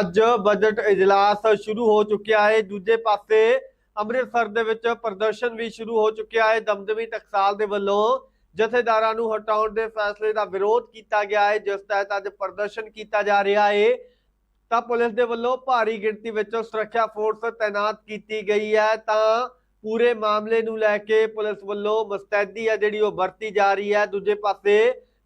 ਅੱਜ ਬਜਟ ਇਜਲਾਸ ਸ਼ੁਰੂ ਹੋ ਚੁੱਕਿਆ ਹੈ। ਦੂਜੇ ਪਾਸੇ ਅੰਮ੍ਰਿਤਸਰ ਦੇ ਵਿੱਚ ਪ੍ਰਦਰਸ਼ਨ ਵੀ ਸ਼ੁਰੂ ਹੋ ਚੁੱਕਿਆ ਹੈ। ਦਮਦਮੀ ਟਕਸਾਲ ਦੇ ਵੱਲੋਂ ਜਥੇਦਾਰਾਂ ਨੂੰ ਹਟਾਉਣ ਦੇ ਫੈਸਲੇ ਦਾ ਵਿਰੋਧ ਕੀਤਾ ਗਿਆ ਹੈ। ਜਿਸ ਤਹਿਤ ਅੱਜ ਪ੍ਰਦਰਸ਼ਨ ਕੀਤਾ ਜਾ ਰਿਹਾ ਹੈ। ਤਾਂ ਪੁਲਿਸ ਦੇ ਵੱਲੋਂ ਭਾਰੀ ਗਿਣਤੀ ਵਿੱਚ ਸੁਰੱਖਿਆ ਫੋਰਸ ਤਾਇਨਾਤ ਕੀਤੀ ਗਈ ਹੈ। ਤਾਂ ਪੂਰੇ ਮਾਮਲੇ ਨੂੰ ਲੈ ਕੇ ਪੁਲਿਸ ਵੱਲੋਂ ਮੁਸਤੈਦੀ ਹੈ ਜਿਹੜੀ ਉਹ ਵਰਤੀ ਜਾ ਰਹੀ ਹੈ। ਦੂਜੇ ਪਾਸੇ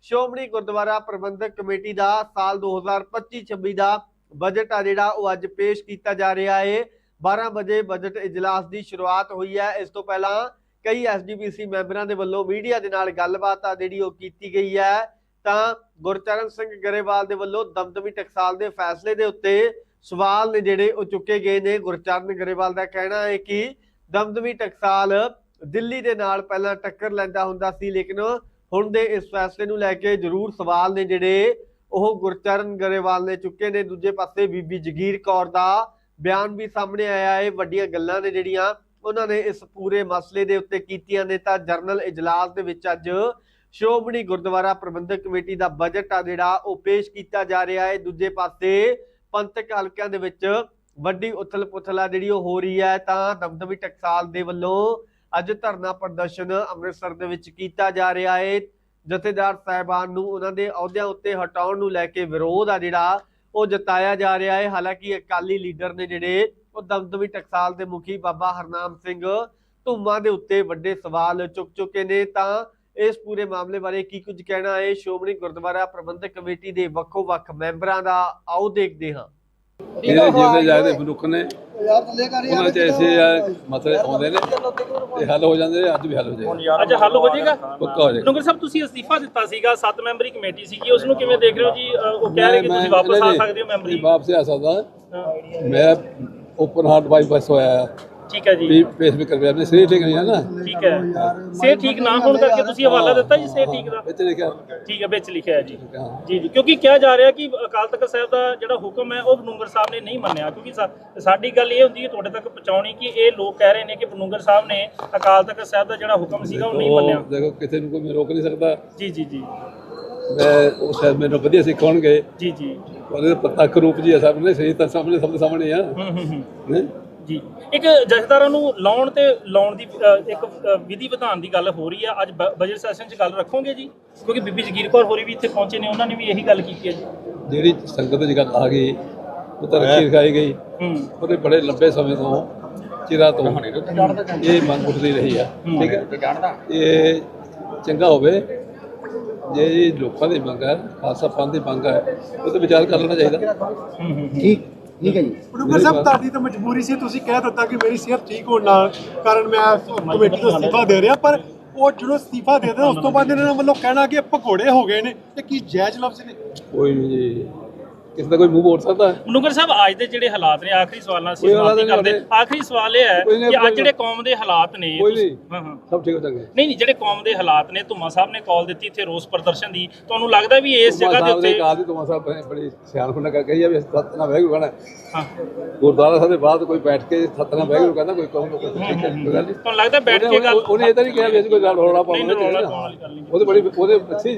ਸ਼੍ਰੋਮਣੀ ਗੁਰਦੁਆਰਾ ਪ੍ਰਬੰਧਕ ਕਮੇਟੀ ਦਾ ਸਾਲ 2025-26 ਦਾ ਬਜਟ ਆ ਜਿਹੜਾ ਉਹ ਅੱਜ ਪੇਸ਼ ਕੀਤਾ ਜਾ ਰਿਹਾ ਹੈ 12 ਵਜੇ ਬਜਟ ਇਜਲਾਸ ਦੀ ਸ਼ੁਰੂਆਤ ਹੋਈ ਹੈ। ਇਸ ਤੋਂ ਪਹਿਲਾਂ ਕਈ ਐਸਡੀਪੀਸੀ ਮੈਂਬਰਾਂ ਦੇ ਵੱਲੋਂ ਮੀਡੀਆ ਦੇ ਨਾਲ ਗੱਲਬਾਤ ਆ ਜਿਹੜੀ ਉਹ ਕੀਤੀ ਗਈ ਹੈ। ਤਾਂ ਗੁਰਚਰਨ ਸਿੰਘ ਗਰੇਵਾਲ ਦੇ ਵੱਲੋਂ ਦਮਦਮੀ ਟਕਸਾਲ ਦੇ ਫੈਸਲੇ ਦੇ ਉੱਤੇ ਸਵਾਲ ਨੇ ਜਿਹੜੇ ਉਹ ਚੁੱਕੇ ਗਏ ਨੇ। ਗੁਰਚਰਨ ਗਰੇਵਾਲ ਦਾ ਕਹਿਣਾ ਹੈ ਕਿ ਦਮਦਮੀ ਟਕਸਾਲ ਦਿੱਲੀ ਦੇ ਨਾਲ ਪਹਿਲਾਂ ਟੱਕਰ ਲੈਂਦਾ ਹੁੰਦਾ ਸੀ, ਲੇਕਿਨ ਹੁਣ ਦੇ ਇਸ ਫੈਸਲੇ ਨੂੰ ਲੈ ਕੇ ਜ਼ਰੂਰ ਸਵਾਲ ਨੇ ਜਿਹੜੇ ਉਹ ਗੁਰਚਰਨ ਗਰੇਵਾਲ ਨੇ ਚੁੱਕੇ ਨੇ। ਦੂਜੇ ਪਾਸੇ ਬੀਬੀ ਜਗੀਰ ਕੌਰ ਦਾ ਬਿਆਨ ਵੀ ਸਾਹਮਣੇ ਆਇਆ। ਹੈ ਵੱਡੀਆਂ ਗੱਲਾਂ ਨੇ ਜਿਹੜੀਆਂ ਉਹਨਾਂ ਨੇ ਇਸ ਪੂਰੇ ਮਸਲੇ ਦੇ ਉੱਤੇ ਕੀਤੀਆਂ ਨੇ। ਤਾਂ ਜਰਨਲ ਇਜਲਾਸ ਦੇ ਵਿੱਚ ਅੱਜ ਸ਼੍ਰੋਮਣੀ ਗੁਰਦੁਆਰਾ ਪ੍ਰਬੰਧਕ ਕਮੇਟੀ ਦਾ ਬਜਟ ਆ ਜਿਹੜਾ, ਉਹ ਪੇਸ਼ ਕੀਤਾ ਜਾ ਰਿਹਾ ਹੈ। ਦੂਜੇ ਪਾਸੇ ਪੰਥਕ ਹਲਕਿਆਂ ਦੇ ਵਿੱਚ ਵੱਡੀ ਉਥਲ-ਪੁਥਲ ਆ ਜਿਹੜੀ ਉਹ ਹੋ ਰਹੀ ਹੈ। ਤਾਂ ਦਮਦਮੀ ਟਕਸਾਲ ਦੇ ਵੱਲੋਂ ਅੱਜ ਧਰਨਾ ਪ੍ਰਦਰਸ਼ਨ ਅੰਮ੍ਰਿਤਸਰ ਦੇ ਵਿੱਚ ਕੀਤਾ ਜਾ ਰਿਹਾ ਹੈ। ਜਥੇਦਾਰ ਸਾਹਿਬਾਨ ਨੂੰ ਉਹਨਾਂ ਦੇ ਅਹੁਦਿਆਂ ਉੱਤੇ ਹਟਾਉਣ ਨੂੰ ਲੈ ਕੇ ਵਿਰੋਧ ਆ ਜਿਹੜਾ, ਉਹ ਜਤਾਇਆ ਜਾ ਰਿਹਾ ਹੈ। ਹਾਲਾਂਕਿ ਅਕਾਲੀ ਲੀਡਰ ਨੇ ਜਿਹੜੇ, ਉਹ ਦਮਦਮੀ ਟਕਸਾਲ ਦੇ ਮੁਖੀ ਬਾਬਾ ਹਰਨਾਮ ਸਿੰਘ ਧੁੰਮਾ ਦੇ ਉੱਤੇ ਵੱਡੇ ਸਵਾਲ ਚੁੱਕ ਚੁੱਕੇ ਨੇ। ਤਾਂ ਇਸ ਪੂਰੇ ਮਾਮਲੇ ਬਾਰੇ ਕੀ ਕੁਝ ਕਹਿਣਾ ਹੈ? ਸ਼੍ਰੋਮਣੀ ਗੁਰਦੁਆਰਾ ਪ੍ਰਬੰਧਕ ਕਮੇਟੀ ਦੇ ਵੱਖੋ-ਵੱਖ ਮੈਂਬਰਾਂ ਦਾ ਆਓ ਦੇਖਦੇ ਹਾਂ। ਇਹਦੇ ਜਿਹਦੇ ਜਾਇਦੇ ਮਨੁੱਖ ਨੇ ਉਹਨਾਂ ਚ ਐਸੇ ਆ ਮਸਲੇ ਆਉਂਦੇ ਨੇ ਤੇ ਹੱਲ ਹੋ ਜਾਂਦੇ ਨੇ ਅੱਜ ਵੀ ਹੱਲ ਹੋ ਜਾਏਗਾ। ਅੱਜ ਹੱਲ ਹੋ ਜਾਏਗਾ? ਪੱਕਾ ਹੋ ਜਾਏਗਾ। ਡੋਂਗਰ ਸਾਹਿਬ ਤੁਸੀਂ ਅਸਤੀਫਾ ਦਿੱਤਾ ਸੀਗਾ 7 ਮੈਂਬਰੀ ਕਮੇਟੀ ਸੀਗੀ ਉਸ ਨੂੰ ਕਿਵੇਂ ਦੇਖ ਰਹੇ ਹੋ ਜੀ? ਉਹ ਕਹਿ ਰਹੇ ਕਿ ਤੁਸੀਂ ਵਾਪਸ ਆ ਸਕਦੇ ਹੋ ਮੈਂਬਰੀ। ਵਾਪਸ ਆ ਸਕਦਾ। ਮੈਂ ਓਪਨ ਹਾਰਟ ਬਾਈਪਾਸ ਹੋਇਆ। ਠੀਕ ਹੈ ਜੀ। ਵੀ ਵੀ ਕਰ ਰਿਹਾ ਠੀਕ ਨਹੀਂ ਹੈ ਨਾ? ਠੀਕ ਹੈ। ਸੇ ਠੀਕ ਨਾ ਹੋਣ ਕਰਕੇ ਤੁਸੀਂ ਹਵਾਲਾ ਦਿੱਤਾ ਜੀ ਸੇ ਠੀਕ ਦਾ? ਇੱਥੇ ਲਿਖਿਆ। ਠੀਕ ਹੈ ਵਿੱਚ ਲਿਖਿਆ ਹੈ ਜੀ। ਹਾਂ। ਜੀ ਜੀ ਕਿਉਂਕਿ ਕਿਹਾ ਜਾ ਰਿਹਾ ਕਿ ਅਕਾਲ ਤਖਤ ਸਾਹਿਬ ਦਾ ਜਿਹੜਾ ਹੁਕਮ ਹੈ ਉਹ ਬਨੂੰਗਰ ਸਾਹਿਬ ਨੇ ਨਹੀਂ ਮੰਨਿਆ। ਕਿਉਂਕਿ ਸਾ- ਸਾਡੀ ਗੱਲ ਇਹ ਹੁੰਦੀ ਹੈ ਤੁਹਾਡੇ ਤੱਕ ਪਹੁੰਚਾਉਣੀ ਕਿ ਇਹ ਲੋਕ ਕਹਿ ਰਹੇ ਨੇ ਕਿ ਬਨੂੰਗਰ ਸਾਹਿਬ ਨੇ ਅਕਾਲ ਤਖਤ ਸਾਹਿਬ ਦਾ ਜਿਹੜਾ ਹੁਕਮ ਸੀਗਾ ਉਹ ਨਹੀਂ ਮੰਨਿਆ। ਦੇਖੋ ਕਿਸੇ ਨੂੰ ਕੋਈ ਮੈਂ ਰੋਕ ਨਹੀਂ ਸਕਦਾ। ਜੀ ਜੀ ਜੀ। ਮੈਂ ਉਹ ਸ਼ਾਇਦ ਮੈਨੂੰ ਵਧੀਆ ਸਿਖਾਉਣਗੇ ਜੀ ਜੀ। ਉਹਦੇ ਪ੍ਰਤੱਖ ਰੂਪ ਜੀ ਆ ਨੇ ਸਹੀ ਤਾਂ ਸਾਹਮਣੇ ਸਭ ਦੇ ਸਾਹਮਣੇ ਆ। ਹੂੰ ਹੂੰ ਹੂੰ। ਹੈਂ? ਜੀ। ਇੱਕ ਜਥੇਦਾਰਾਂ ਨੂੰ ਲਾਉਣ ਤੇ ਲਾਉਣ ਦੀ ਅ, ਇੱਕ ਅ, ਵਿਧੀ ਵਿਧਾਨ ਦੀ ਗੱਲ ਹੋ ਰਹੀ ਹੈ ਅੱਜ ਬ- ਬਜਟ ਸੈਸ਼ਨ 'ਚ ਗੱਲ ਰੱਖੋਗੇ ਜੀ? ਕਿਉਂਕਿ ਬੀਬੀ ਜਗੀਰ ਕੌਰ ਹੋਰੀ ਵੀ ਇੱਥੇ ਪਹੁੰਚੇ ਨੇ ਉਹਨਾਂ ਨੇ ਵੀ ਇਹੀ ਗੱਲ ਕੀਤੀ ਹੈ ਜੀ। ਜਿਹੜੀ ਸੰਗਤ ਦੀ ਗੱਲ ਆ ਗਈ ਉਹ ਤਾਂ ਰੱਖੀ ਰਖਾਈ ਗਈ। ਹੂੰ। ਉਹਦੇ ਬੜੇ ਲੰਬੇ ਸਮੇਂ ਤੋਂ ਚਿਰਾਂ ਤੋਂ ਇਹ ਮੰਗ ਉੱਠਦੀ ਰਹੀ ਆ। ਠੀਕ ਹੈ ਇਹ ਚੰਗਾ ਹੋਵੇ। ਜੇ ਇਹ ਲੋਕਾਂ ਦੀ ਮੰਗ ਹੈ ਖਾਲਸਾ ਪੰਥ ਦੀ ਮੰਗ ਹੈ ਉਹ ਤੇ ਵਿਚਾਰ ਕਰ ਲੈਣਾ ਚਾਹੀਦਾ। ਹੂੰ ਹੂੰ। ਠੀਕ। ਠੀਕ ਹੈ ਜੀ। ਪ੍ਰੋਫੈਸਰ ਸਾਹਿਬ ਤੁਹਾਡੀ ਤਾਂ ਮਜਬੂਰੀ ਸੀ ਤੁਸੀਂ ਕਹਿ ਦਿੱਤਾ ਕਿ ਮੇਰੀ ਸਿਹਤ ਠੀਕ ਹੋਣ ਨਾਲ ਕਾਰਨ ਮੈਂ ਕਮੇਟੀ ਤੋਂ ਅਸਤੀਫਾ ਦੇ ਰਿਹਾ ਪਰ ਉਹ ਜਦੋਂ ਅਸਤੀਫਾ ਦੇ ਦਿੰਦੇ ਉਸ ਤੋਂ ਬਾਅਦ ਇਹਨਾਂ ਵੱਲੋਂ ਕਹਿਣਾ ਕਿ ਭਗੌੜੇ ਹੋ ਗਏ ਨੇ ਇਹ ਕੀ ਜਾਇਜ਼ ਲਫ਼ਜ਼ ਨੇ? ਕੋਈ ਨਹੀਂ ਜੀ। ਕਿਸੇ ਦਾ ਕੋਈ ਮੂੰਹ ਬੋਲ ਸਕਦਾ? ਹੈ ਮਨੁਗਰ ਸਾਹਿਬ ਅੱਜ ਦੇ ਜਿਹੜੇ ਹਾਲਾਤ ਨੇ ਆਖਰੀ ਸਵਾਲ ਨਾਲ ਅਸੀਂ ਕੋਈ ਹਾਲਾਤ ਸਮਾਪਤੀ ਨਹੀਂ ਕਰਦੇ। ਹੋਣੇ। ਆਖਰੀ ਸਵਾਲ ਇਹ ਹੈ ਕੋਈ ਨਹੀਂ, ਕਿ ਕੋਈ ਅੱਜ ਜਿਹੜੇ ਕੌਮ ਦੇ ਹਾਲਾਤ ਨੇ ਕੋਈ ਤੁਸੀਂ- ਨਹੀਂ। ਹਾਂ ਹਾਂ। ਸਭ ਠੀਕ ਹੋ ਜਾਣਗੇ। ਨਹੀਂ ਨਹੀਂ ਜਿਹੜੇ ਕੌਮ ਦੇ ਹਾਲਾਤ ਨੇ ਧੁਮਾ ਸਾਹਿਬ ਨੇ ਕਾਲ ਦਿੱਤੀ ਇੱਥੇ ਰੋਸ ਪ੍ਰਦਰਸ਼ਨ ਦੀ। ਤੁਹਾਨੂੰ ਲੱਗਦਾ ਵੀ ਇਸ ਜਗ੍ਹਾ ਦੇ ਉੱਤੇ ਕਾਲ ਦੀ ਤੁਮਾ ਸਾਹਿਬ ਨੇ ਬੜੀ ਸਿਆਣਪ ਨਾਲ ਕਹੀ ਆ ਵੀ ਸੱਤ ਨਾਲ ਵੈਗੂ ਕਹਣਾ ਹਾਂ। ਗੁਰਦੁਆਰਾ ਸਾਹਿਬ ਦੇ ਬਾਅਦ ਕੋਈ ਬੈਠ ਕੇ ਸੱਤ ਨਾਲ ਵੈਗੂ ਕਹਿੰਦਾ ਕੋਈ ਕਹੂੰ ਕੋਈ ਗੱਲ ਨਹੀਂ। ਤੁਹਾਨੂੰ ਲੱਗਦਾ ਬੈਠ ਕੇ ਉਹਨੇ- ਗੱਲ ਉਹਨੇ ਇਹ ਤਾਂ ਨਹੀਂ ਕਿਹਾ ਵੀ ਅਸੀਂ ਕੋਈ ਗੱਲ ਰੌਲਾ ਨਹੀਂ, ਪਾਉਣਾ ਰੌਲਾ ਪਾਉਣ ਵਾਲੀ ਗੱਲ ਨਹੀਂ। ਉਹਦੇ ਬੜੀ ਉਹਦੇ ਅੱਛੀ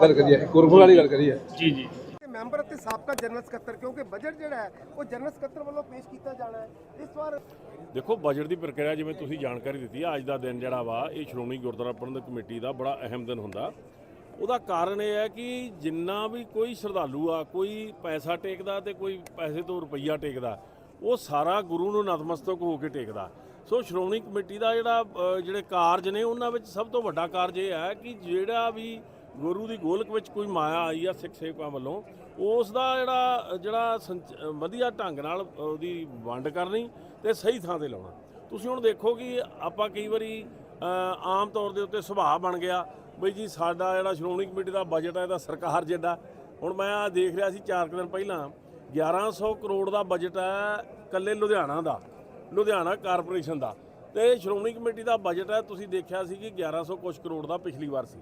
ਗੱਲ ਕਰੀ ਹੈ ਗੁਰਗੁਰੂ ਵਾਲੀ ਗੱਲ ਕਰੀ ਹੈ। ਜੀ ਜੀ। ਮੈਂਬਰ ਅਤੇ ਸਾਬਕਾ ਜਨਰਲ ਸਕੱਤਰ, ਕਿਉਂਕਿ ਬਜਟ ਜਿਹੜਾ ਹੈ, ਉਹ ਜਨਰਲ ਸਕੱਤਰ ਵੱਲੋਂ ਪੇਸ਼ ਕੀਤਾ ਜਾਣਾ ਹੈ। ਇਸ ਵਾਰ ਦੇਖੋ ਬਜਟ ਦੀ ਪ੍ਰਕਿਰਿਆ ਜਿਵੇਂ ਤੁਸੀਂ ਜਾਣਕਾਰੀ ਦਿੱਤੀ ਆ ਅੱਜ ਦਾ ਦਿਨ ਜਿਹੜਾ ਵਾ, ਇਹ ਸ਼੍ਰੋਮਣੀ ਗੁਰਦੁਆਰਾ ਪ੍ਰਬੰਧਕ ਕਮੇਟੀ ਦਾ ਬੜਾ ਅਹਿਮ ਦਿਨ ਹੁੰਦਾ। ਉਹਦਾ ਕਾਰਨ ਇਹ ਹੈ ਕਿ ਜਿੰਨਾ ਵੀ ਕੋਈ ਸ਼ਰਧਾਲੂ ਆ, ਕੋਈ ਪੈਸਾ ਟੇਕਦਾ ਤੇ ਕੋਈ ਪੈਸੇ ਤੋਂ ਰੁਪਈਆ ਟੇਕਦਾ, ਉਹ ਸਾਰਾ ਗੁਰੂ ਨੂੰ ਨਤਮਸਤਕ ਹੋ ਕੇ ਟੇਕਦਾ। ਸੋ ਸ਼੍ਰੋਮਣੀ ਕਮੇਟੀ ਦਾ ਜਿਹੜਾ ਜਿਹੜੇ ਕਾਰਜ ਨੇ, ਉਹਨਾਂ ਵਿੱਚ ਸਭ ਤੋਂ ਵੱਡਾ ਕਾਰਜ ਇਹ ਹੈ ਕਿ ਜਿਹੜਾ ਵੀ ਗੁਰੂ ਦੀ ਗੋਲਕ ਵਿੱਚ ਕੋਈ ਮਾਇਆ ਆਈ ਆ ਸਿੱਖ ਸੇਵਕਾਂ ਵੱਲੋਂ ਉਸ ਦਾ ਜਿਹੜਾ ਜਿਹੜਾ ਸੰਚ- ਵਧੀਆ ਢੰਗ ਨਾਲ ਉਹਦੀ ਵੰਡ ਕਰਨੀ ਤੇ ਸਹੀ ਥਾਂ ਤੇ ਲਾਉਣਾ। ਤੁਸੀਂ ਹੁਣ ਦੇਖੋ ਕਿ ਆਪਾਂ ਕਈ ਵਾਰੀ ਆਮ ਤੌਰ ਦੇ ਉੱਤੇ ਸੁਭਾਅ ਬਣ ਗਿਆ, ਬਈ ਜੀ ਸਾਡਾ ਜਿਹੜਾ ਸ਼੍ਰੋਮਣੀ ਕਮੇਟੀ ਦਾ ਬਜਟ ਹੈ, ਇਹਦਾ ਸਰਕਾਰ ਜਿੱਡਾ ਹੁਣ ਮੈਂ ਆ ਦੇਖ ਰਿਹਾ ਸੀ 4 ਦਿਨ ਪਹਿਲਾਂ 1100 ਕਰੋੜ ਦਾ ਬਜਟ ਹੈ ਕੱਲੇ ਲੁਧਿਆਣਾ ਦਾ, ਲੁਧਿਆਣਾ ਕਾਰਪੋਰੇਸ਼ਨ ਦਾ। ਤੇ ਸ਼੍ਰੋਮਣੀ ਕਮੇਟੀ ਦਾ ਬਜਟ ਹੈ, ਤੁਸੀਂ ਦੇਖਿਆ ਸੀ ਕਿ 1100 ਕੁਛ ਕਰੋੜ ਦਾ ਪਿਛਲੀ ਵਾਰ ਸੀ।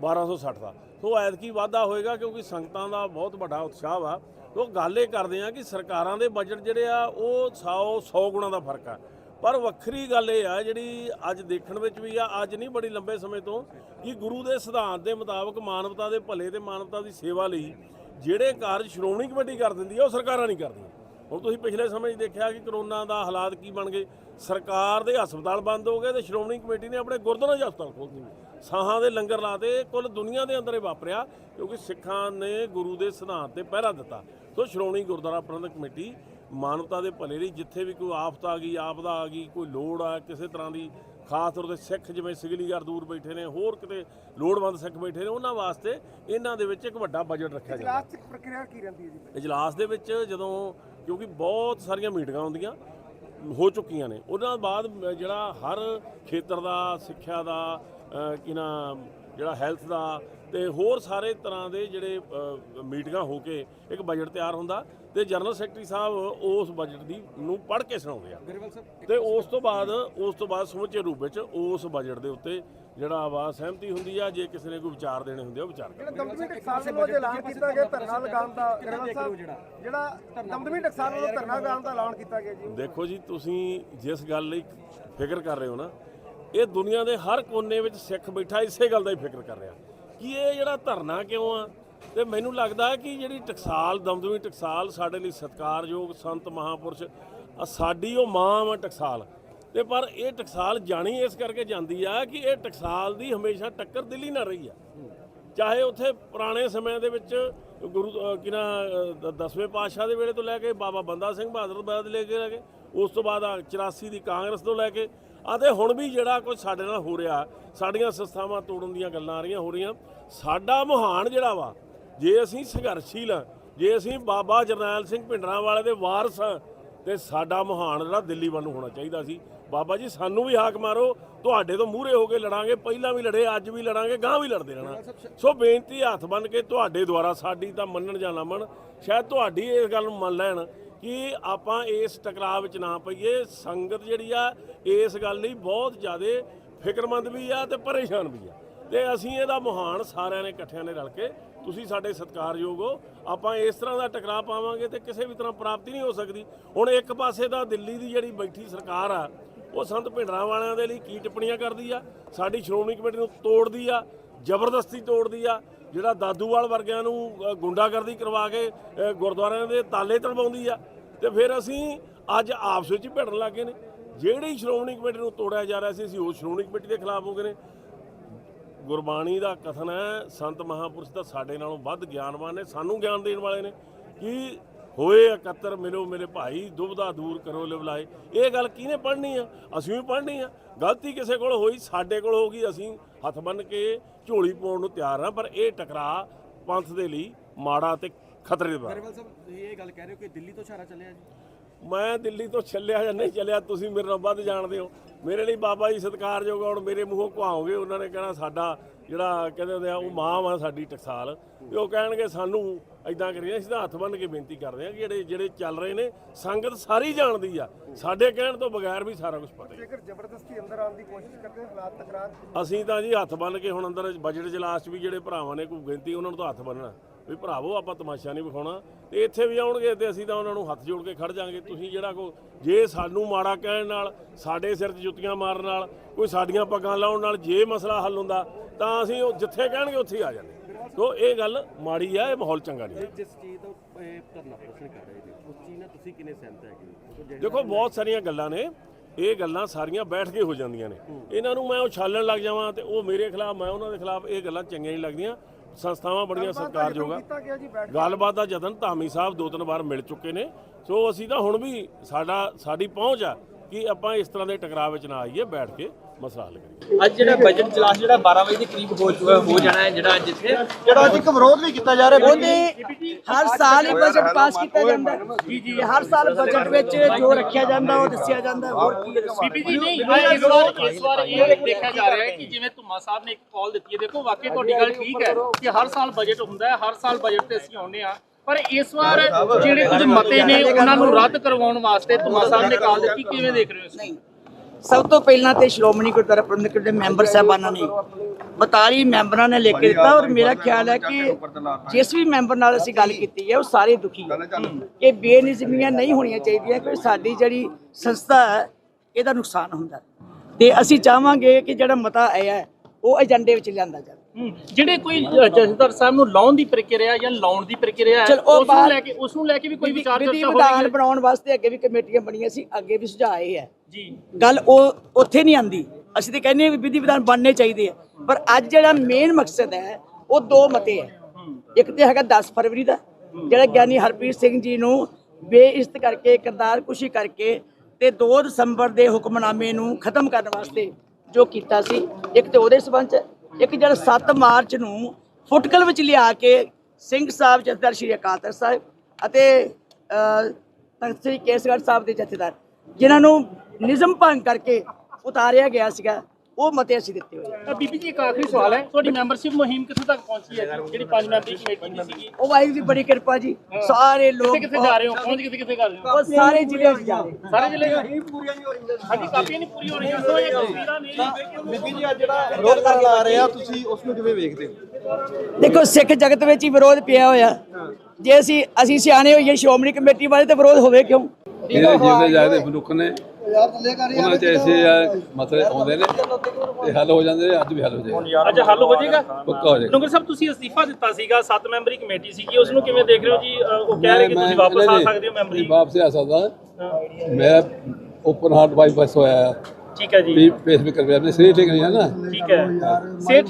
1260 ਦਾ। ਸੋ ਐਤਕੀ ਵਾਧਾ ਹੋਏਗਾ ਕਿਉਂਕਿ ਸੰਗਤਾਂ ਦਾ ਬਹੁਤ ਵੱਡਾ ਉਤਸ਼ਾਹ ਵਾ ਸੋ ਗੱਲ ਇਹ ਕਰਦੇ ਆ ਕਿ ਸਰਕਾਰਾਂ ਦੇ ਬਜਟ ਜਿਹੜੇ ਆ, ਉਹ 100 100 ਗੁਣਾ ਦਾ ਫ਼ਰਕ ਆ। ਪਰ ਵੱਖਰੀ ਗੱਲ ਇਹ ਆ, ਜਿਹੜੀ ਅੱਜ ਦੇਖਣ ਵਿੱਚ ਵੀ ਆ, ਅੱਜ ਨਹੀਂ ਬੜੀ ਲੰਬੇ ਸਮੇਂ ਤੋਂ, ਕਿ ਗੁਰੂ ਦੇ ਸਿਧਾਂਤ ਦੇ ਮੁਤਾਬਕ ਮਾਨਵਤਾ ਦੇ ਭਲੇ ਤੇ ਮਾਨਵਤਾ ਦੀ ਸੇਵਾ ਲਈ ਜਿਹੜੇ ਕਾਰਜ ਸ਼੍ਰੋਮਣੀ ਕਮੇਟੀ ਕਰ ਦਿੰਦੀ ਆ, ਉਹ ਸਰਕਾਰਾਂ ਨਹੀਂ ਕਰਦੀਆਂ। ਹੁਣ ਤੁਸੀਂ ਪਿਛਲੇ ਸਮੇਂ 'ਚ ਦੇਖਿਆ ਕਿ ਕਰੋਨਾ ਦਾ ਹਾਲਾਤ ਕੀ ਬਣ ਗਏ? ਸਰਕਾਰ ਦੇ ਹਸਪਤਾਲ ਬੰਦ ਹੋ ਗਏ ਤੇ ਸ਼੍ਰੋਮਣੀ ਕਮੇਟੀ ਨੇ ਆਪਣੇ ਗੁਰਦੁਆਰਾ ਹਸਪਤਾਲ ਖੋਲ੍ਹ ਦਿੱਤੇ। ਸਾਹਾਂ ਦੇ ਲੰਗਰ ਲਾਤੇ ਕੁੱਲ ਦੁਨੀਆ ਦੇ ਅੰਦਰ ਇਹ ਵਾਪਰਿਆ ਕਿਉਂਕਿ ਸਿੱਖਾਂ ਨੇ ਗੁਰੂ ਦੇ ਸਿਧਾਂਤ ਤੇ ਪਹਿਰਾ ਦਿੱਤਾ। ਸੋ ਸ਼੍ਰੋਮਣੀ ਗੁਰਦੁਆਰਾ ਪ੍ਰਬੰਧਕ ਕਮੇਟੀ ਮਾਨਵਤਾ ਦੇ ਭਲੇ ਲਈ ਜਿੱਥੇ ਵੀ ਕੋਈ ਆਫਤ ਆ ਗਈ ਆਪਦਾ ਆ ਗਈ ਕੋਈ ਲੋੜ ਆ ਕਿਸੇ ਤਰ੍ਹਾਂ ਦੀ ਖਾਸ ਤੌਰ ਤੇ ਸਿੱਖ ਜਿਵੇਂ ਸਿਗਲੀਗਰ ਦੂਰ ਬੈਠੇ ਨੇ ਹੋਰ ਕਿਤੇ ਲੋੜਵੰਦ ਸਿੱਖ ਬੈਠੇ ਨੇ ਉਹਨਾਂ ਵਾਸਤੇ ਇਹਨਾਂ ਦੇ ਵਿੱਚ ਇੱਕ ਵੱਡਾ ਬਜਟ ਰੱਖਿਆ ਜਾਂਦਾ। ਇਜਲਾਸ 'ਚ ਪ੍ਰਕਿਰਿਆ ਕੀ ਰਹਿੰਦੀ ਹੈ ਜੀ? ਇਜਲਾਸ ਦੇ ਵਿੱਚ ਜਦੋਂ ਕਿਉਂਕਿ ਬਹੁਤ ਸਾਰੀਆਂ ਮੀਟਿੰਗਾਂ ਹੁੰਦੀਆਂ ਹੋ ਚੁੱਕੀਆਂ ਨੇ। ਉਹਨਾਂ ਬਾਅਦ ਜਿਹੜਾ ਹਰ ਖੇਤਰ ਦਾ ਸਿੱਖਿਆ ਦਾ ਅ, ਕੀ ਨਾ ਜਿਹੜਾ ਹੈਲਥ ਦਾ ਤੇ ਹੋਰ ਸਾਰੇ ਤਰ੍ਹਾਂ ਦੇ ਜਿਹੜੇ ਮੀਟਿੰਗਾਂ ਹੋ ਕੇ ਇੱਕ ਬਜਟ ਤਿਆਰ ਹੁੰਦਾ ਤੇ ਜਨਰਲ ਸੈਕਟਰੀ ਸਾਹਿਬ ਉਸ ਬਜਟ ਦੀ ਨੂੰ ਪੜ੍ਹ ਕੇ ਸੁਣਾਉਂਦੇ ਆ। ਤੇ ਉਸ ਤੋਂ ਬਾਅਦ ਉਸ ਤੋਂ ਬਾਅਦ ਸਮੁੱਚੇ ਰੂਪ ਵਿੱਚ ਉਸ ਬਜਟ ਦੇ ਉੱਤੇ ਜਿਹੜਾ ਵਾ ਸਹਿਮਤੀ ਹੁੰਦੀ ਆ ਜੇ ਕਿਸੇ ਨੇ ਕੋਈ ਵਿਚਾਰ ਦੇਣੇ ਹੁੰਦੇ ਆ ਉਹ ਵਿਚਾਰ ਕਰਦੇ ਆ। ਦਮਦਮੀ ਟਕਸਾਲ ਵੱਲੋਂ ਜੇ ਐਲਾਨ ਕੀਤਾ ਗਿਆ ਧਰਨਾ ਲਗਾਉਣ ਦਾ ਗਰੇਵਾਲ ਸਾਹਿਬ ਜਿਹੜਾ? ਦਮਦਮੀ ਟਕਸਾਲ ਵੱਲੋਂ ਧਰਨਾ ਲਗਾਉਣ ਦਾ ਐਲਾਨ ਕੀਤਾ ਗਿਆ ਜੀ। ਦੇਖੋ ਜੀ ਤੁਸੀਂ ਜਿਸ ਗੱਲ ਲਈ ਫਿਕਰ ਕਰ ਰਹੇ ਹੋ ਨਾ ਇਹ ਦੁਨੀਆ ਦੇ ਹਰ ਕੋਨੇ ਵਿੱਚ ਸਿੱਖ ਬੈਠਾ ਇਸੇ ਗੱਲ ਦਾ ਹੀ ਫਿਕਰ ਕਰ ਰਿਹਾ। ਕਿ ਇਹ ਜਿਹੜਾ ਧਰਨਾ ਕਿਉਂ ਆ? ਤੇ ਮੈਨੂੰ ਲੱਗਦਾ ਹੈ ਕਿ ਜਿਹੜੀ ਟਕਸਾਲ ਦਮਦਮੀ ਟਕਸਾਲ ਸਾਡੇ ਲਈ ਸਤਿਕਾਰਯੋਗ ਸੰਤ ਮਹਾਪੁਰਸ਼ ਸਾਡੀ ਉਹ ਮਾਂ ਵਾ ਟਕਸਾਲ। ਤੇ ਪਰ ਇਹ ਟਕਸਾਲ ਜਾਣੀ ਇਸ ਕਰਕੇ ਜਾਂਦੀ ਆ ਕਿ ਇਹ ਟਕਸਾਲ ਦੀ ਹਮੇਸ਼ਾ ਟੱਕਰ ਦਿੱਲੀ ਨਾਲ ਰਹੀ ਆ। ਚਾਹੇ ਉੱਥੇ ਪੁਰਾਣੇ ਸਮਿਆਂ ਦੇ ਵਿੱਚ ਗੁਰੂ, ਅਹ, ਕੀ ਨਾ ਦਸਵੇਂ ਪਾਤਸ਼ਾਹ ਦੇ ਵੇਲੇ ਤੋਂ ਲੈ ਕੇ ਬਾਬਾ ਬੰਦਾ ਸਿੰਘ ਬਹਾਦਰ ਤੋਂ ਲੈ ਕੇ ਲੈ ਕੇ ਉਸ ਤੋਂ ਬਾਅਦ ਆ 84 ਦੀ ਕਾਂਗਰਸ ਤੋਂ ਲੈ ਕੇ ਅਤੇ ਹੁਣ ਵੀ ਜਿਹੜਾ ਕੁਝ ਸਾਡੇ ਨਾਲ ਹੋ ਰਿਹਾ, ਸਾਡੀਆਂ ਸੰਸਥਾਵਾਂ ਤੋੜਨ ਦੀਆਂ ਗੱਲਾਂ ਆ ਰਹੀਆਂ ਹੋ ਰਹੀਆਂ, ਸਾਡਾ ਮਹਾਨ ਜਿਹੜਾ ਵਾ, ਜੇ ਅਸੀਂ ਸੰਘਰਸ਼ੀਲ ਆ, ਜੇ ਅਸੀਂ ਬਾਬਾ ਜਰਨੈਲ ਸਿੰਘ ਭਿੰਡਰਾਂ ਵਾਲੇ ਦੇ ਵਾਰਸ ਆ, ਤੇ ਸਾਡਾ ਮਹਾਨ ਜਿਹੜਾ ਦਿੱਲੀ ਵੱਲ ਨੂੰ ਹੋਣਾ ਚਾਹੀਦਾ ਸੀ। ਬਾਬਾ ਜੀ ਸਾਨੂੰ ਵੀ ਹਾਕ ਮਾਰੋ ਤੁਹਾਡੇ ਤੋਂ ਮੂਹਰੇ ਹੋ ਕੇ ਲੜਾਂਗੇ ਪਹਿਲਾਂ ਵੀ ਲੜੇ ਅੱਜ ਵੀ ਲੜਾਂਗੇ ਗਾਂ ਵੀ ਲੜਦੇ ਰਹਿਣਾ। ਸੋ ਬੇਨਤੀ ਹੱਥ ਬੰਨ ਕੇ ਤੁਹਾਡੇ ਦੁਆਰਾ ਸਾਡੀ ਤਾਂ ਮੰਨਣ ਜਾਂ ਨਾ ਮੰਨ ਸ਼ਾਇਦ ਤੁਹਾਡੀ ਇਸ ਗੱਲ ਨੂੰ ਮੰਨ ਲੈਣ ਕਿ ਆਪਾਂ ਇਸ ਟਕਰਾਅ ਵਿੱਚ ਨਾ ਪਈਏ ਸੰਗਤ ਜਿਹੜੀ ਆ ਇਸ ਗੱਲ ਲਈ ਬਹੁਤ ਜ਼ਿਆਦਾ ਫਿਕਰਮੰਦ ਵੀ ਆ ਤੇ ਪਰੇਸ਼ਾਨ ਵੀ ਆ। ਤੇ ਅਸੀਂ ਇਹਦਾ ਮਹਾਨ ਸਾਰਿਆਂ ਨੇ ਇਕੱਠਿਆਂ ਨੇ ਰਲ ਕੇ ਤੁਸੀਂ ਸਾਡੇ ਸਤਿਕਾਰਯੋਗ ਹੋ। ਆਪਾਂ ਇਸ ਤਰ੍ਹਾਂ ਦਾ ਟਕਰਾਅ ਪਾਵਾਂਗੇ ਤੇ ਕਿਸੇ ਵੀ ਤਰ੍ਹਾਂ ਪ੍ਰਾਪਤੀ ਨਹੀਂ ਹੋ ਸਕਦੀ। ਹੁਣ ਇੱਕ ਪਾਸੇ ਤਾਂ ਦਿੱਲੀ ਦੀ ਜਿਹੜੀ ਬੈਠੀ ਸਰਕਾਰ ਆ ਉਹ ਸੰਤ ਭਿੰਡਰਾਂ ਵਾਲਿਆਂ ਦੇ ਲਈ ਕੀ ਟਿੱਪਣੀਆਂ ਕਰਦੀ ਆ? ਸਾਡੀ ਸ਼੍ਰੋਮਣੀ ਕਮੇਟੀ ਨੂੰ ਤੋੜਦੀ ਆ, ਜ਼ਬਰਦਸਤੀ ਤੋੜਦੀ ਆ, ਜਿਹੜਾ ਦਾਦੂਵਾਲ ਵਰਗਿਆਂ ਨੂੰ ਗੁੰਡਾਗਰਦੀ ਕਰਵਾ ਕੇ ਗੁਰਦੁਆਰਿਆਂ ਦੇ ਤਾਲੇ ਤੜਵਾਉਂਦੀ ਆ। ਤੇ ਫਿਰ ਅਸੀਂ ਅੱਜ ਆਪਸ ਵਿੱਚ ਹੀ ਭਿੜਨ ਲੱਗੇ ਨੇ। ਜਿਹੜੀ ਸ਼੍ਰੋਮਣੀ ਕਮੇਟੀ ਨੂੰ ਤੋੜਿਆ ਜਾ ਰਿਹਾ ਸੀ, ਅਸੀਂ ਉਹ ਸ਼੍ਰੋਮਣੀ ਕਮੇਟੀ ਦੇ ਖਿਲਾਫ ਹੋ ਗਏ ਨੇ। ਗੁਰਬਾਣੀ ਦਾ ਕਥਨ ਹੈ, ਸੰਤ ਮਹਾਪੁਰਸ਼ ਦਾ ਸਾਡੇ ਨਾਲੋਂ ਵੱਧ ਗਿਆਨਵਾਨ ਨੇ, ਸਾਨੂੰ ਗਿਆਨ ਦੇਣ ਵਾਲੇ ਨੇ ਕਿ ਹੋਏ ਇਕੱਤਰ ਮਿਲੋ ਮੇਰੇ ਭਾਈ ਦੁਬਦਾ ਦੂਰ ਕਰੋ ਲਿਵਲਾਏ। ਇਹ ਗੱਲ ਕਿਹਨੇ ਪੜ੍ਹਨੀ ਆ? ਅਸੀਂ ਵੀ ਪੜ੍ਹਨੀ ਆ। ਗਲਤੀ ਕਿਸੇ ਕੋਲ ਹੋਈ ਸਾਡੇ ਕੋਲ ਹੋ ਗਈ ਅਸੀਂ ਹੱਥ ਬੰਨ ਕੇ ਝੋਲੀ ਪਾਉਣ ਨੂੰ ਤਿਆਰ ਆ ਪਰ ਇਹ ਟਕਰਾ ਪੰਥ ਦੇ ਲਈ ਮਾੜਾ ਤੇ ਖਤਰੇ ਦਾ। ਗਰੇਵਾਲ ਸਾਹਿਬ ਤੁਸੀਂ ਇਹ ਗੱਲ ਕਹਿ ਰਹੇ ਹੋ ਕਿ ਦਿੱਲੀ ਤੋਂ ਇਸ਼ਾਰਾ ਚੱਲਿਆ ਜੀ? ਮੈਂ ਦਿੱਲੀ ਤੋਂ ਚੱਲਿਆ ਜਾਂ ਨਹੀਂ ਚੱਲਿਆ ਤੁਸੀਂ ਮੇਰੇ ਨਾਲ ਵੱਧ ਜਾਣਦੇ ਹੋ। ਮੇਰੇ ਲਈ ਬਾਬਾ ਜੀ ਸਤਿਕਾਰਯੋਗ ਹੁਣ ਮੇਰੇ ਮੂੰਹੋਂ ਕੁਹਾਓਗੇ ਉਹਨਾਂ ਨੇ ਕਹਿਣਾ ਸਾਡਾ ਜਿਹੜਾ ਕਹਿੰਦੇ ਹੁੰਦੇ ਆ ਉਹ ਮਾਂ ਵਾ ਸਾਡੀ ਟਕਸਾਲ। ਤੇ ਉਹ ਕਹਿਣਗੇ ਸਾਨੂੰ ਐਦਾਂ ਕਰੀਏ ਅਸੀਂ ਤਾਂ ਹੱਥ ਬੰਨ ਕੇ ਬੇਨਤੀ ਕਰਦੇ ਆ ਕਿ ਜਿਹੜੇ ਜਿਹੜੇ ਚੱਲ ਰਹੇ ਨੇ ਸੰਗਤ ਸਾਰੀ ਜਾਣਦੀ ਆ। ਸਾਡੇ ਕਹਿਣ ਤੋਂ ਬਗੈਰ ਵੀ ਸਾਰਾ ਕੁਝ ਪਤਾ ਜੇਕਰ ਜ਼ਬਰਦਸਤੀ ਅੰਦਰ ਆਉਣ ਦੀ ਕੋਸ਼ਿਸ਼ ਕਰਦੇ ਹਾਲਾਤ ਤਕਰਾਰ ਅਸੀਂ ਤਾਂ ਜੀ ਹੱਥ ਬੰਨ ਕੇ ਹੁਣ ਅੰਦਰ ਬਜਟ ਜਲਾਸ 'ਚ ਵੀ ਜਿਹੜੇ ਭਰਾਵਾਂ ਨੇ ਕੋਈ ਗਿਣਤੀ ਉਹਨਾਂ ਨੂੰ ਤਾਂ ਹੱਥ ਬੰਨਣਾ ਵੀ ਭਰਾਵੋ ਆਪਾਂ ਤਮਾਸ਼ਾ ਨਹੀਂ ਵਿਖਾਉਣਾ। ਤੇ ਇੱਥੇ ਵੀ ਆਉਣਗੇ ਤੇ ਅਸੀਂ ਤਾਂ ਉਹਨਾਂ ਨੂੰ ਹੱਥ ਜੋੜ ਕੇ ਖੜ ਜਾਾਂਗੇ। ਤੁਸੀਂ ਜਿਹੜਾ ਕੋ ਜੇ ਸਾਨੂੰ ਮਾੜਾ ਕਹਿਣ ਨਾਲ ਸਾਡੇ ਸਿਰ 'ਚ ਜੁੱਤੀਆਂ ਮਾਰਨ ਨਾਲ ਕੋਈ ਸਾਡੀਆਂ ਪੱਗਾਂ ਲਾਉਣ ਨਾਲ ਜੇ ਮਸਲਾ ਹੱਲ ਹੁੰਦਾ ਤਾਂ ਅਸੀਂ ਉਹ ਜਿੱਥੇ ਕਹਿਣਗੇ ਉੱਥੇ ਆ ਜਾਂਦੇ। ਸੋ ਇਹ ਗੱਲ ਮਾੜੀ ਆ ਇਹ ਮਾਹੌਲ ਚੰਗਾ ਨਹੀਂ ਜਿਸ ਚੀਜ਼ ਤੋਂ ਧਰਨਾ ਪ੍ਰਦਰਸ਼ਨ ਕਰ ਰਹੇ ਨੇ ਉਸ ਚੀਜ਼ ਨਾਲ ਤੁਸੀਂ ਕਿੰਨੇ ਸਹਿਮਤ ਹੈਗੇ ਦੇਖੋ ਬਹੁਤ ਸਾਰੀਆਂ ਗੱਲਾਂ ਨੇ। ਇਹ ਗੱਲਾਂ ਸਾਰੀਆਂ ਬੈਠ ਕੇ ਹੋ ਜਾਂਦੀਆਂ ਨੇ। ਇਹਨਾਂ ਨੂੰ ਮੈਂ ਉਛਾਲਣ ਲੱਗ ਜਾਵਾਂ ਤੇ ਉਹ ਮੇਰੇ ਖਿਲਾਫ ਮੈਂ ਉਹਨਾਂ ਦੇ ਖਿਲਾਫ ਇਹ ਗੱਲਾਂ ਚੰਗੀਆਂ ਨਹੀਂ ਲੱਗਦੀਆਂ। ਸੰਸਥਾਵਾਂ ਬੜੀਆਂ ਸਤਿਕਾਰਯੋਗ ਆ। ਕੀਤਾ ਗਿਆ ਜੀ ਬੈਠ ਗੱਲਬਾਤ ਦਾ ਜਤਨ ਧਾਮੀ ਸਾਹਿਬ ਦੋ ਤਿੰਨ ਵਾਰ ਮਿਲ ਚੁੱਕੇ ਨੇ। ਸੋ ਅਸੀਂ ਤਾਂ ਹੁਣ ਵੀ ਸਾਡਾ ਸਾਡੀ ਪਹੁੰਚ ਆ। ਕਿ ਆਪਾਂ ਇਸ ਤਰ੍ਹਾਂ ਦੇ ਟਕਰਾਅ ਵਿੱਚ ਨਾ ਆਈਏ ਬੈਠ ਕੇ ਮਸਲਾ ਹੱਲ ਕਰੀਏ। ਅੱਜ ਜਿਹੜਾ ਬਜਟ ਜਲਾਸ ਜਿਹੜਾ 12 ਵਜੇ ਦੇ ਕਰੀਬ ਹੋ ਚੁੱਕਾ ਹੋ ਜਾਣਾ ਹੈ ਜਿਹੜਾ ਜਿੱਥੇ ਜਿਹੜਾ ਅੱਜ ਇੱਕ ਵਿਰੋਧ ਵੀ ਕੀਤਾ ਜਾ ਰਿਹਾ ਉਹਦੇ ਹਰ ਸਾਲ ਹੀ ਬਜਟ ਪਾਸ ਕੀਤਾ ਜਾਂਦਾ ਜੀ ਜੀ ਹਰ ਸਾਲ ਬਜਟ ਵਿੱਚ ਜੋ ਰੱਖਿਆ ਜਾਂਦਾ ਉਹ ਦੱਸਿਆ ਜਾਂਦਾ ਹੈ। ਹੋਰ ਬੀਬੀ ਜੀ ਨਹੀਂ ਇਹ ਇਸ ਵਾਰ ਇਸ ਵਾਰ ਇਹ ਦੇਖਿਆ ਜਾ ਰਿਹਾ ਹੈ ਕਿ ਜਿਵੇਂ ਧੁੰਮਾ ਸਾਹਿਬ ਨੇ ਇੱਕ ਕਾਲ ਦਿੱਤੀ ਹੈ ਦੇਖੋ ਵਾਕਈ ਤੁਹਾਡੀ ਗੱਲ ਠੀਕ ਹੈ ਕਿ ਹਰ ਸਾਲ ਬਜਟ ਹੁੰਦਾ ਹੈ ਹਰ ਸਾਲ ਬਜਟ ਤੇ ਅਸੀਂ ਆਉਂਦੇ ਆ ਪਰ ਇਸ ਵਾਰ ਜਿਹੜੇ ਕੁਝ ਮਤੇ ਨੇ ਉਹਨਾਂ ਨੂੰ ਰੱਦ ਕਰਵਾਉਣ ਵਾਸਤੇ ਧੁੰਮਾ ਸਾਹਿਬ ਨੇ ਕਾਲ ਦਿੱਤੀ ਕਿਵੇਂ ਦੇਖ ਰਹੇ ਹੋ? ਨਹੀਂ ਸਭ ਤੋਂ ਪਹਿਲਾਂ ਤੇ ਸ਼੍ਰੋਮਣੀ ਗੁਰਦੁਆਰਾ ਪ੍ਰਬੰਧਕ ਦੇ ਮੈਂਬਰ ਸਾਹਿਬਾਨਾਂ ਨੇ 42 ਮੈਂਬਰਾਂ ਨੇ ਲਿਖ ਕੇ ਦਿੱਤਾ ਔਰ ਮੇਰਾ ਖਿਆਲ ਹੈ ਕਿ ਜਿਸ ਵੀ ਮੈਂਬਰ ਨਾਲ ਅਸੀਂ ਗੱਲ ਕੀਤੀ ਹੈ ਉਹ ਸਾਰੇ ਦੁਖੀ ਹੈ ਕਿ ਬੇਨਿਜ਼ਮੀਆਂ ਨਹੀਂ ਹੋਣੀਆਂ ਚਾਹੀਦੀਆਂ ਕਿ ਸਾਡੀ ਜਿਹੜੀ ਸੰਸਥਾ ਹੈ ਇਹਦਾ ਨੁਕਸਾਨ ਹੁੰਦਾ। ਤੇ ਅਸੀਂ ਚਾਹਾਂਗੇ ਕਿ ਜਿਹੜਾ ਮਤਾ ਆਇਆ ਹੈ ਉਹ ਏਜੰਡੇ ਵਿੱਚ ਲਿਆਂਦਾ ਜਾਵੇ। ਜਿਹੜੇ ਕੋਈ ਅ, ਜਥੇਦਾਰ ਸਾਹਿਬ ਨੂੰ ਲਾਉਣ ਦੀ ਪ੍ਰਕਿਰਿਆ ਜਾਂ ਲਾਉਣ ਦੀ ਪ੍ਰਕਿਰਿਆ ਹੈ ਉਸ ਨੂੰ ਲੈ ਕੇ ਉਸ ਨੂੰ ਲੈ ਕੇ ਵੀ ਕੋਈ ਵਿਚਾਰ ਚਰਚਾ ਵਿਧਾਨ ਹੋਵੇਗੀ? ਬਣਾਉਣ ਵਾਸਤੇ ਅੱਗੇ ਵੀ ਕਮੇਟੀਆਂ ਬਣੀਆਂ ਸੀ ਅੱਗੇ ਵੀ ਸੁਝਾਅ ਇਹ ਹੈ। ਜੀ। ਗੱਲ ਉਹ ਉੱਥੇ ਨਹੀਂ ਆਂਦੀ। ਅਸੀਂ ਤੇ ਕਹਿੰਦੇ ਵੀ ਵਿਧੀ ਵਿਧਾਨ ਬਣਨੇ ਚਾਹੀਦੇ ਆ। ਪਰ ਅੱਜ ਜਿਹੜਾ ਮੇਨ ਮਕਸਦ ਹੈ ਉਹ ਦੋ ਮਤੇ ਹੈ। ਇੱਕ ਤੇ ਹੈਗਾ 10 ਫਰਵਰੀ ਦਾ ਜਿਹੜਾ ਗਿਆਨੀ ਹਰਪ੍ਰੀਤ ਸਿੰਘ ਜੀ ਨੂੰ ਬੇਇੱਜ਼ਤ ਕਰਕੇ ਕਰਤਾਰ ਕੁਸ਼ੀ ਕਰਕੇ ਤੇ 2 ਦਸੰਬਰ ਦੇ ਹੁਕਮਨਾਮੇ ਨੂੰ ਖਤਮ ਕਰਨ ਵਾਸਤੇ ਜੋ ਕੀਤਾ ਸੀ ਇੱਕ ਤੇ ਉਹਦੇ ਸਬੰਧ ਚ ਇੱਕ ਜਿਹੜਾ 7 ਮਾਰਚ ਨੂੰ ਫੁਟਕਲ ਵਿੱਚ ਲਿਆ ਕੇ ਸਿੰਘ ਸਾਹਿਬ ਜਥੇਦਾਰ ਸ਼੍ਰੀ ਅਕਾਲ ਤਖਤ ਸਾਹਿਬ ਅਤੇ ਤਖਤ ਸ੍ਰੀ ਕੇਸਗੜ੍ਹ ਸਾਹਿਬ ਦੇ ਜਥੇਦਾਰ, ਜਿਨ੍ਹਾਂ ਨੂੰ ਨਿਯਮ ਭੰਗ ਕਰਕੇ ਉਤਾਰਿਆ ਗਿਆ ਸੀਗਾ। ਉਹ ਮਤੇ ਅਸੀਂ ਦਿੱਤੇ ਹੋਏ ਆ। ਬੀਬੀ ਜੀ ਇੱਕ ਆਖਰੀ ਸਵਾਲ ਹੈ। ਤੁਹਾਡੀ ਮੈਂਬਰਸ਼ਿਪ ਮੁਹਿੰਮ ਕਿੱਥੇ ਤੱਕ ਪਹੁੰਚੀ ਹੈ ਜੀ? ਜਿਹੜੀ ਪੰਜ ਮੈਂਬਰੀ ਕਮੇਟੀ ਦੀ ਸੀਗੀ। ਉਹ ਵਾਹਿਗੁਰੂ ਦੀ ਬੜੀ ਕਿਰਪਾ ਜੀ। ਸਾਰੇ ਲੋਕ ਕਿੱਥੇ ਕਿੱਥੇ ਜਾ ਰਹੇ ਹੋ? ਪਹੁੰਚ ਕਿੱਥੇ ਕਿੱਥੇ ਕਰ ਰਹੇ ਹੋ? ਉਹ ਸਾਰੇ ਜ਼ਿਲ੍ਹੇ 'ਚ ਜਾ ਰਹੇ ਸਾਰੇ ਜ਼ਿਲ੍ਹੇ ਸਾਡੀ ਕਾਪੀਆਂ ਨਹੀਂ ਪੂਰੀ ਹੋ ਰਹੀਆਂ। ਸੋ ਇਹ ਤਸਵੀਰਾਂ ਨੇ ਬੀਬੀ ਜੀ ਅੱਜ ਜਿਹੜਾ ਵਿਰੋਧ ਕਰਨ ਆ ਰਹੇ ਆ ਤੁਸੀਂ ਉਸ ਨੂੰ ਕਿਵੇਂ ਵੇਖਦੇ ਹੋ? ਦੇਖੋ ਸਿੱਖ ਜਗਤ ਵਿੱਚ ਹੀ ਵਿਰੋਧ ਪਿਆ ਹੋਇਆ। ਜੇ ਅਸੀਂ ਅਸੀਂ ਸਿਆਣੇ ਹੋਈਏ ਸ਼੍ਰੋਮਣੀ ਕਮੇਟੀ ਵਾਲੇ ਤੇ ਵਿਰੋਧ ਹੋਵੇ ਕਿਉਂ? ਜਿਹੜੇ ਜਿਉਂਦੇ ਜਾਗਦੇ ਮਨੁੱਖ ਨੇ ਉਹਨਾਂ ਚ ਐਸੇ ਆ ਮਸਲੇ ਆਉਂਦੇ ਨੇ ਤੇ ਹੱਲ ਹੋ ਜਾਂਦੇ ਨੇ ਅੱਜ ਵੀ ਹੱਲ ਹੋ ਜਾਏਗਾ। ਅੱਜ ਹੱਲ ਹੋ ਜਾਏਗਾ? ਪੱਕਾ ਹੋ ਜਾਏਗਾ। ਨੁੰਗਰ ਸਾਹਿਬ ਤੁਸੀਂ ਅਸਤੀਫਾ ਦਿੱਤਾ ਸੀਗਾ 7 ਮੈਂਬਰੀ ਕਮੇਟੀ ਸੀਗੀ ਉਸ ਨੂੰ ਕਿਵੇਂ ਦੇਖ ਰਹੇ ਹੋ ਜੀ? ਉਹ ਕਹਿ ਰਹੇ ਕਿ ਤੁਸੀਂ ਵਾਪਸ ਆ ਸਕਦੇ ਹੋ ਮੈਂਬਰੀ। ਵਾਪਸ ਆ ਸਕਦਾ। ਮੈਂ ਓਪਨ ਹਾਰਟ ਬਾਈਪਾਸ ਹੋਇਆ। ਠੀਕ ਹੈ ਜੀ। ਵੀ ਪੇਸ ਵੀ ਕਰ ਰਿਹਾ ਆਪਣੇ ਸਰੀਰ ਠੀਕ ਨਹੀਂ ਹੈ ਨਾ? ਠੀਕ ਹੈ। ਸਿਹਤ